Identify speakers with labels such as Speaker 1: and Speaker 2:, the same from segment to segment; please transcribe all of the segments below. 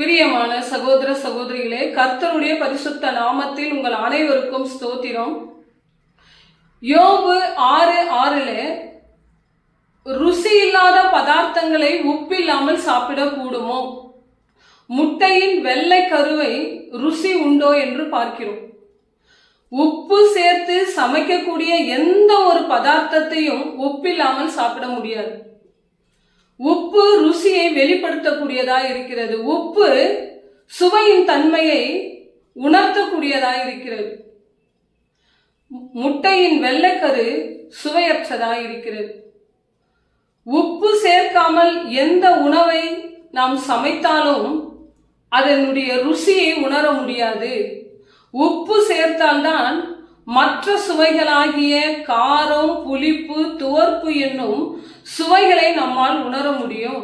Speaker 1: பிரியமான சகோதர சகோதரிகளே கர்த்தருடைய பரிசுத்த நாமத்தில் உங்கள் அனைவருக்கும் ஸ்தோத்திரம் யோபு ஆறு ஆறுல ருசி இல்லாத பதார்த்தங்களை உப்பில்லாமல் சாப்பிடக்கூடுமோ முட்டையின் வெள்ளை கருவை ருசி உண்டோ என்று பார்க்கிறோம் உப்பு சேர்த்து சமைக்கக்கூடிய எந்த ஒரு பதார்த்தத்தையும் உப்பில்லாமல் சாப்பிட முடியாது உப்பு ருசியை வெளிப்படுத்தக்கூடியதா இருக்கிறது உப்பு சுவையின் தன்மையை உணர்த்தக்கூடியதா இருக்கிறது முட்டையின் வெள்ளைக்கரு சுவையற்றதா இருக்கிறது உப்பு சேர்க்காமல் எந்த உணவை நாம் சமைத்தாலும் அதனுடைய ருசியை உணர முடியாது உப்பு சேர்த்தால்தான் மற்ற சுவைகளாகிய காரம் புளிப்பு துவர்ப்பு என்னும் சுவைகளை நம்மால் உணர முடியும்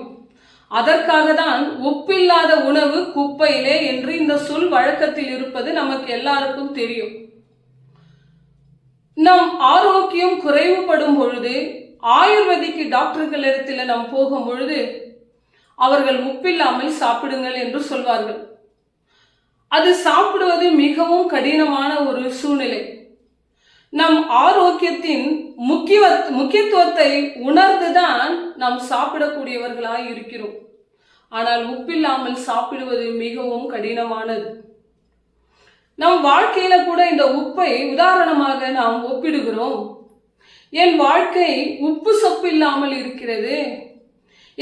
Speaker 1: அதற்காக தான் உப்பில்லாத உணவு குப்பையிலே என்று இந்த சொல் வழக்கத்தில் இருப்பது நமக்கு எல்லாருக்கும் தெரியும் நம் ஆரோக்கியம் குறைவுபடும் பொழுது ஆயுர்வேதிக்கு டாக்டர்களிடத்தில் நாம் போகும் பொழுது அவர்கள் உப்பில்லாமல் சாப்பிடுங்கள் என்று சொல்வார்கள் அது சாப்பிடுவது மிகவும் கடினமான ஒரு சூழ்நிலை நம் ஆரோக்கியத்தின் முக்கிய முக்கியத்துவத்தை உணர்ந்துதான் நாம் சாப்பிடக்கூடியவர்களாய் இருக்கிறோம் ஆனால் உப்பில்லாமல் சாப்பிடுவது மிகவும் கடினமானது நம் வாழ்க்கையில கூட இந்த உப்பை உதாரணமாக நாம் ஒப்பிடுகிறோம் என் வாழ்க்கை உப்பு சொப்பு இல்லாமல் இருக்கிறது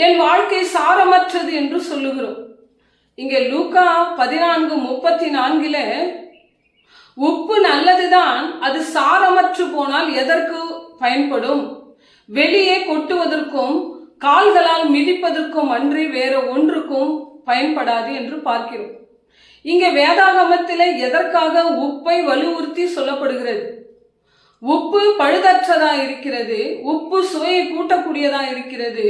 Speaker 1: என் வாழ்க்கை சாரமற்றது என்று சொல்லுகிறோம் இங்கே லூகா பதினான்கு முப்பத்தி நான்கில் உப்பு நல்லதுதான் அது சாரமற்று போனால் எதற்கு பயன்படும் வெளியே கொட்டுவதற்கும் கால்களால் மிதிப்பதற்கும் அன்றி வேற ஒன்றுக்கும் பயன்படாது என்று பார்க்கிறோம் இங்கே வேதாகமத்தில் எதற்காக உப்பை வலியுறுத்தி சொல்லப்படுகிறது உப்பு பழுதற்றதா இருக்கிறது உப்பு சுவையை கூட்டக்கூடியதா இருக்கிறது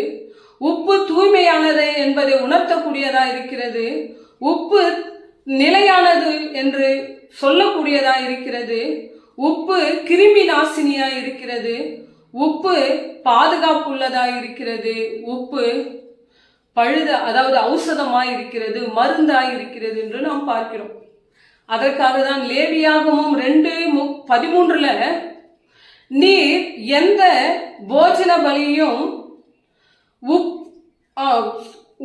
Speaker 1: உப்பு தூய்மையானது என்பதை உணர்த்தக்கூடியதா இருக்கிறது உப்பு நிலையானது என்று சொல்லக்கூடியதா இருக்கிறது உப்பு கிருமி நாசினியா இருக்கிறது உப்பு பாதுகாப்புள்ளதா இருக்கிறது உப்பு பழுத அதாவது ஔஷதமா இருக்கிறது மருந்தா இருக்கிறது என்று நாம் பார்க்கிறோம் அதற்காக தான் லேவியாகமும் ரெண்டு மு பதிமூன்றுல நீர் எந்த போஜன பலியும் உப்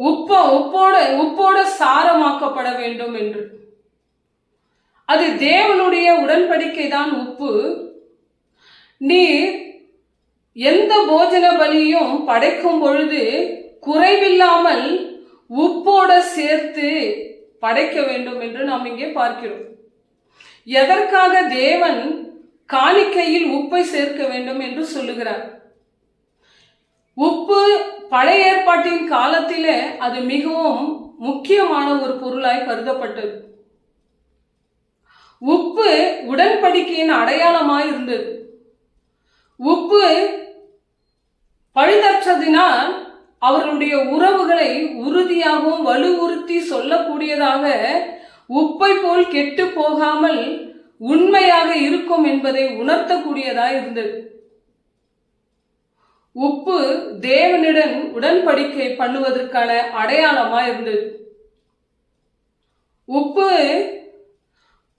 Speaker 1: உப்பம் உப்போடு உப்போட சாரமாக்கப்பட வேண்டும் என்று அது தேவனுடைய உடன்படிக்கை தான் உப்பு நீ எந்த போஜன பலியும் படைக்கும் பொழுது குறைவில்லாமல் உப்போட சேர்த்து படைக்க வேண்டும் என்று நாம் இங்கே பார்க்கிறோம் எதற்காக தேவன் காணிக்கையில் உப்பை சேர்க்க வேண்டும் என்று சொல்லுகிறார் உப்பு பழைய ஏற்பாட்டின் காலத்திலே அது மிகவும் முக்கியமான ஒரு பொருளாய் கருதப்பட்டது உப்பு உடன்படிக்கையின் அடையாளமாய் இருந்தது உப்பு பழுதற்றதினால் அவர்களுடைய உறவுகளை உறுதியாகவும் வலுவுறுத்தி சொல்லக்கூடியதாக உப்பை போல் கெட்டு போகாமல் உண்மையாக இருக்கும் என்பதை உணர்த்தக்கூடியதாக இருந்தது உப்பு தேவனுடன் உடன்படிக்கை பண்ணுவதற்கான அடையாளமா இருந்தது உப்பு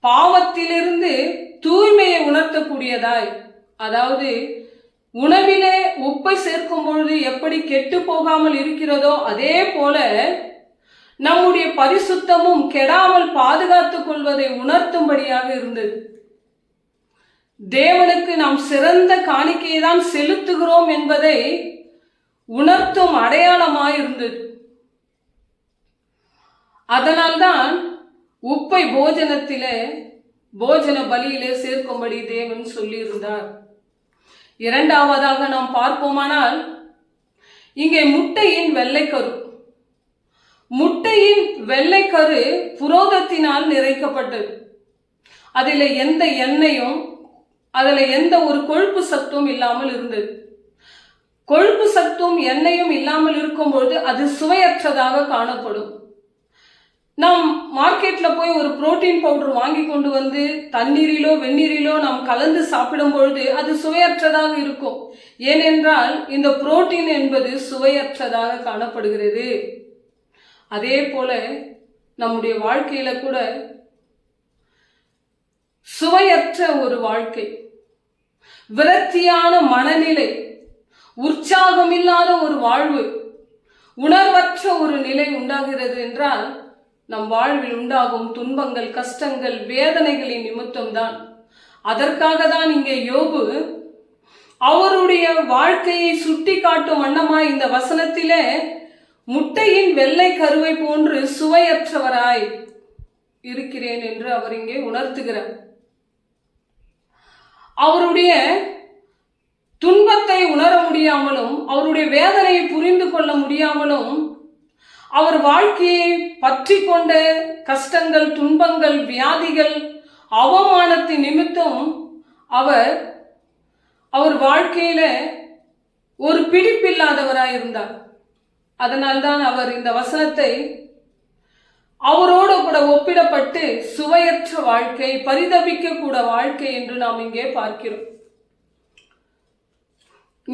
Speaker 1: பாவத்திலிருந்து தூய்மையை உணர்த்தக்கூடியதாய் அதாவது உணவிலே உப்பை சேர்க்கும் பொழுது எப்படி கெட்டு போகாமல் இருக்கிறதோ அதே போல நம்முடைய பரிசுத்தமும் கெடாமல் பாதுகாத்துக் கொள்வதை உணர்த்தும்படியாக இருந்தது தேவனுக்கு நாம் சிறந்த காணிக்கையை தான் செலுத்துகிறோம் என்பதை உணர்த்தும் அடையாளமாயிருந்தது அதனால்தான் உப்பை போஜனத்திலே போஜன பலியிலே சேர்க்கும்படி தேவன் சொல்லியிருந்தார் இரண்டாவதாக நாம் பார்ப்போமானால் இங்கே முட்டையின் வெள்ளைக்கரு முட்டையின் வெள்ளைக்கரு புரோதத்தினால் நிறைக்கப்பட்டது அதில் எந்த எண்ணெயும் அதுல எந்த ஒரு கொழுப்பு சத்தும் இல்லாமல் இருந்தது கொழுப்பு சத்தும் எண்ணெயும் இல்லாமல் இருக்கும்பொழுது அது சுவையற்றதாக காணப்படும் நாம் மார்க்கெட்ல போய் ஒரு புரோட்டீன் பவுடர் வாங்கி கொண்டு வந்து தண்ணீரிலோ வெந்நீரிலோ நாம் கலந்து சாப்பிடும் பொழுது அது சுவையற்றதாக இருக்கும் ஏனென்றால் இந்த புரோட்டீன் என்பது சுவையற்றதாக காணப்படுகிறது அதே போல நம்முடைய வாழ்க்கையில கூட சுவையற்ற ஒரு வாழ்க்கை விரக்தியான மனநிலை உற்சாகம் இல்லாத ஒரு வாழ்வு உணர்வற்ற ஒரு நிலை உண்டாகிறது என்றால் நம் வாழ்வில் உண்டாகும் துன்பங்கள் கஷ்டங்கள் வேதனைகளின் நிமித்தம்தான் அதற்காக தான் இங்கே யோபு அவருடைய வாழ்க்கையை சுட்டி காட்டும் வண்ணமாய் இந்த வசனத்திலே முட்டையின் வெள்ளை கருவை போன்று சுவையற்றவராய் இருக்கிறேன் என்று அவர் இங்கே உணர்த்துகிறார் அவருடைய துன்பத்தை உணர முடியாமலும் அவருடைய வேதனையை புரிந்து கொள்ள முடியாமலும் அவர் வாழ்க்கையை பற்றி கொண்ட கஷ்டங்கள் துன்பங்கள் வியாதிகள் அவமானத்தின் நிமித்தம் அவர் அவர் வாழ்க்கையில ஒரு பிடிப்பில்லாதவராயிருந்தார் அதனால்தான் அவர் இந்த வசனத்தை அவரோடு கூட ஒப்பிடப்பட்டு சுவையற்ற வாழ்க்கை பரிதபிக்க கூட வாழ்க்கை என்று நாம் இங்கே பார்க்கிறோம்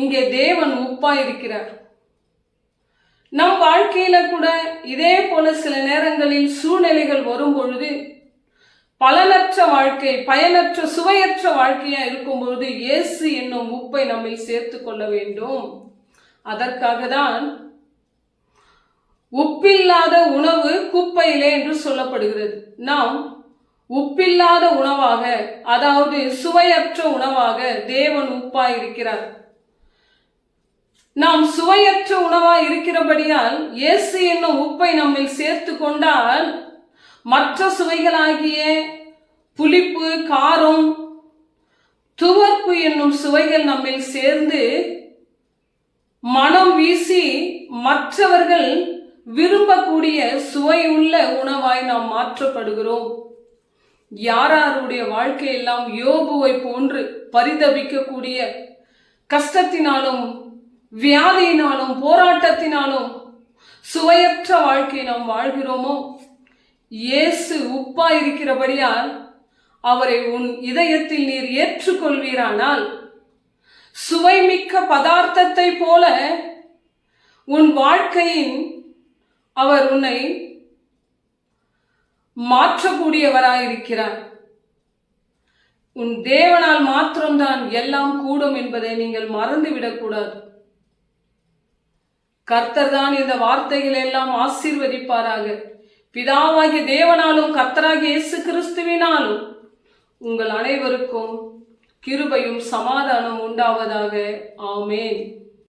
Speaker 1: இங்கே தேவன் உப்பா இருக்கிறார் நம் வாழ்க்கையில கூட இதே போல சில நேரங்களில் சூழ்நிலைகள் வரும் பொழுது பலனற்ற வாழ்க்கை பயனற்ற சுவையற்ற வாழ்க்கையா இருக்கும் பொழுது இயேசு என்னும் உப்பை நம்மை சேர்த்து கொள்ள வேண்டும் அதற்காக தான் உப்பில்லாத உணவு குப்பையிலே என்று சொல்லப்படுகிறது நாம் உப்பில்லாத உணவாக அதாவது சுவையற்ற உணவாக தேவன் உப்பாய் இருக்கிறார் நாம் சுவையற்ற உணவா இருக்கிறபடியால் இயேசு என்னும் உப்பை நம்மில் சேர்த்து கொண்டால் மற்ற சுவைகளாகிய புளிப்பு காரம் துவர்ப்பு என்னும் சுவைகள் நம்மில் சேர்ந்து மனம் வீசி மற்றவர்கள் விரும்பக்கூடிய சுவையுள்ள உணவாய் நாம் மாற்றப்படுகிறோம் யாராருடைய வாழ்க்கையெல்லாம் யோபுவை போன்று பரிதபிக்கக்கூடிய கஷ்டத்தினாலும் வியாதியினாலும் போராட்டத்தினாலும் சுவையற்ற வாழ்க்கை நாம் வாழ்கிறோமோ இயேசு உப்பா இருக்கிறபடியால் அவரை உன் இதயத்தில் நீர் ஏற்றுக்கொள்வீரானால் சுவைமிக்க பதார்த்தத்தை போல உன் வாழ்க்கையின் அவர் உன்னை மாற்றக்கூடியவராயிருக்கிறார் உன் தேவனால் மாத்திரம்தான் எல்லாம் கூடும் என்பதை நீங்கள் மறந்துவிடக்கூடாது கர்த்தர் தான் இந்த வார்த்தைகள் எல்லாம் ஆசீர்வதிப்பாராக பிதாவாகிய தேவனாலும் கர்த்தராகிய இயேசு கிறிஸ்துவினாலும் உங்கள் அனைவருக்கும் கிருபையும் சமாதானம் உண்டாவதாக ஆமேன்